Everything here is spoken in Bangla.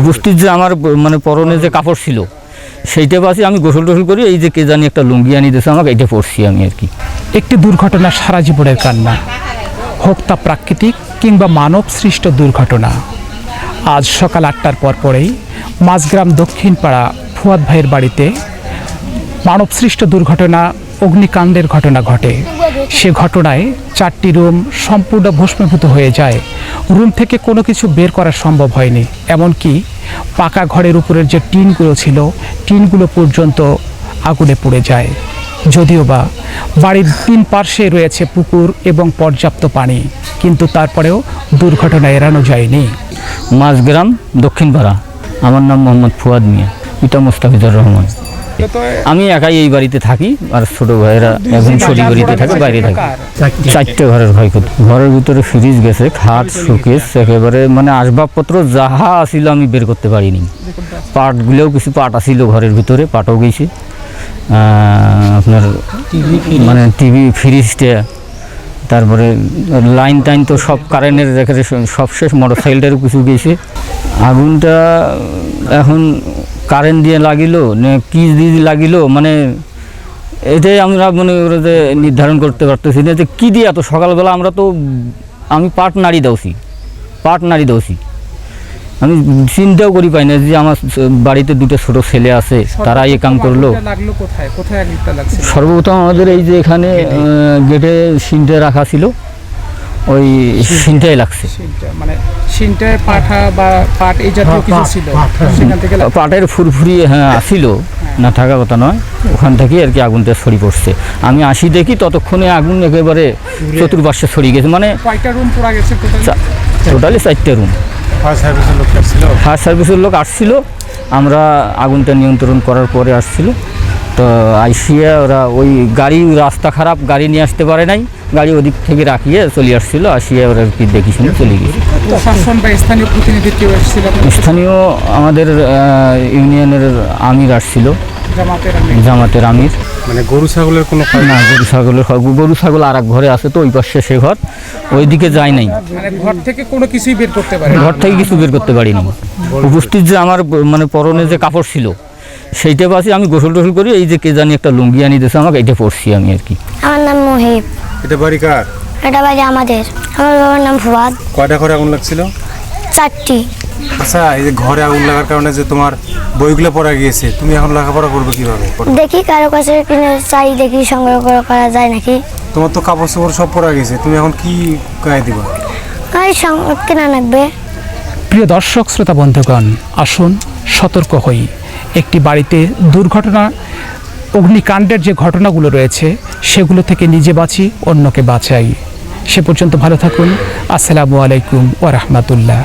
উপস্থিত যে আমার মানে পরনে যে কাপড় ছিল, সেইটা বাসি আমি গোসল টোসল করি, এই যে কে জানি একটা লুঙ্গি আনি দিয়েছে আমাকে, এইটা পরছি আমি আর কি। একটি দুর্ঘটনা সারা জীবনের কান্না। হোক তা প্রাকৃতিক কিংবা মানব সৃষ্ট দুর্ঘটনা। আজ সকাল আটটার পর পরেই মাঝগ্রাম দক্ষিণপাড়া ফুয়াদ ভাইয়ের বাড়িতে মানবসৃষ্ট দুর্ঘটনা, অগ্নিকাণ্ডের ঘটনা ঘটে। সে ঘটনায় চারটি রুম সম্পূর্ণ ভস্মীভূত হয়ে যায়। রুম থেকে কোনো কিছু বের করা সম্ভব হয়নি, এমনকি পাকা ঘরের উপরের যে টিনগুলো ছিল, টিনগুলো পর্যন্ত আগুনে পুড়ে যায়। যদিও বা বাড়ির তিন পার্শ্বে রয়েছে পুকুর এবং পর্যাপ্ত পানি, কিন্তু তারপরেও দুর্ঘটনা এড়ানো যায়নি। মাঝগ্রাম দক্ষিণপাড়া। আমার নাম মোহাম্মদ ফুয়াদ মিয়া। পিতা মুস্তাফিজুর রহমান। আমি একাই এই বাড়িতে থাকি আর ছোট ভাইয়েরা এখন ছোট বাড়িতে থাকে বাইরে থাকে। চারটে। ঘরের ক্ষয়ক্ষতি। ঘরের ভিতরে ফ্রিজ গেছে খাট শোকেস একেবারে মানে আসবাবপত্র যাহা আসিল আমি বের করতে পারিনি। পাটগুলোও কিছু পাট আসিল ঘরের ভিতরে পাটও গেছে। আপনার মানে টিভি ফ্রিজটা তারপরে লাইন টাইন তো সব কারেন্টের রেখে সব শেষ মোটর সাইকেলটারও কিছু গেছে। আগুনটা এখন কারেন্ট দিয়ে লাগিল কি দিয়ে লাগিল মানে এটাই আমরা মনে করে যে নির্ধারণ করতে পারতেছি না যে কী দিয়ে। এত সকালবেলা আমরা তো আমি পাট নাড়ি দৌছি পাট নাড়ি দৌছি আমি চিন্তাও করি পাই না যে আমার বাড়িতে দুটো ছোট ছেলে আছে তারা এই কাম করল। সর্বপ্রথম আমাদের এই যে এখানে গেটে সিনটে রাখা ছিল। ওই সিনটাই লাগছে। মানে সিনটায় পাঠা বা পাট এই জাতীয় কিছু ছিল। সেখান থেকে পাটের ফুরফুরি হ্যাঁ আসিল না থাকা কথা নয়। ওখান থেকে আর কি আগুনটা ছড়ি পড়ছে। আমি আসি দেখি ততক্ষণে আগুন একেবারে চতুর্পাশে ছড়িয়ে গেছে। মানে কয়টা রুম পোড়া গেছে টোটালি চারটে রুম ফায়ার সার্ভিসের লোক ছিল ফায়ার সার্ভিসের লোক আসছিল। আমরা আগুনটা নিয়ন্ত্রণ করার পরে আসছিল। তো আইসিয়ে ওরা ওই গাড়ি রাস্তা খারাপ গাড়ি নিয়ে আসতে পারে নাই। গাড়ি ওদিক থেকে রাখিয়ে চলে আসছিল আসিয়ে ওরা আর কি দেখি শুনে চলে গেছে। স্থানীয় প্রতিনিধি কেউ এসেছিল স্থানীয় আমাদের ইউনিয়নের আমির আসছিল। জামাতের আমির। মানে গরু ছাগলের কোনো না গরু ছাগলের গরু ছাগল আর এক ঘরে আছে তো ওই পাশে সে ঘর ওইদিকে যায় নাই। মানে ঘর থেকে কোনো কিছুই বের করতে পারে ঘর থেকে কিছু বের করতে পারিনি। উপস্থিত যে আমার মানে পরনে যে কাপড় ছিল সেইটা বাসি আমি গোসল টোসল করি এই যে কে জানি একটা লুঙ্গি আনি দিয়েছে আমাকে এইটা পরছি আমি আর কি। আমার নাম মহিব। এটা বাড়ি কার? এটা বাড়ি আমাদের। আমার বাবার নাম ফুয়াদ। কয়টা ঘরে আগুন লাগছিল? চারটি। আচ্ছা এই যে ঘরে আগুন লাগার কারণে যে তোমার বইগুলো পড়া গিয়েছে তুমি এখন লেখাপড়া করবে কীভাবে? দেখি কারও কাছে কিনে চাই দেখি সংগ্রহ করা যায় নাকি। তোমার তো কাপড় চোপড় সব পড়া গেছে তুমি এখন কি গায়ে দিবা? সং- কেনা লাগবে। প্রিয় দর্শক শ্রোতা বন্ধুগণ আসুন সতর্ক হই। একটি বাড়িতে দুর্ঘটনা অগ্নিকাণ্ডের যে ঘটনাগুলো রয়েছে, সেগুলো থেকে নিজে বাঁচি, অন্যকে বাঁচাই। সে পর্যন্ত ভালো থাকুন। আসসালামু আলাইকুম ও রহমতুল্লাহ।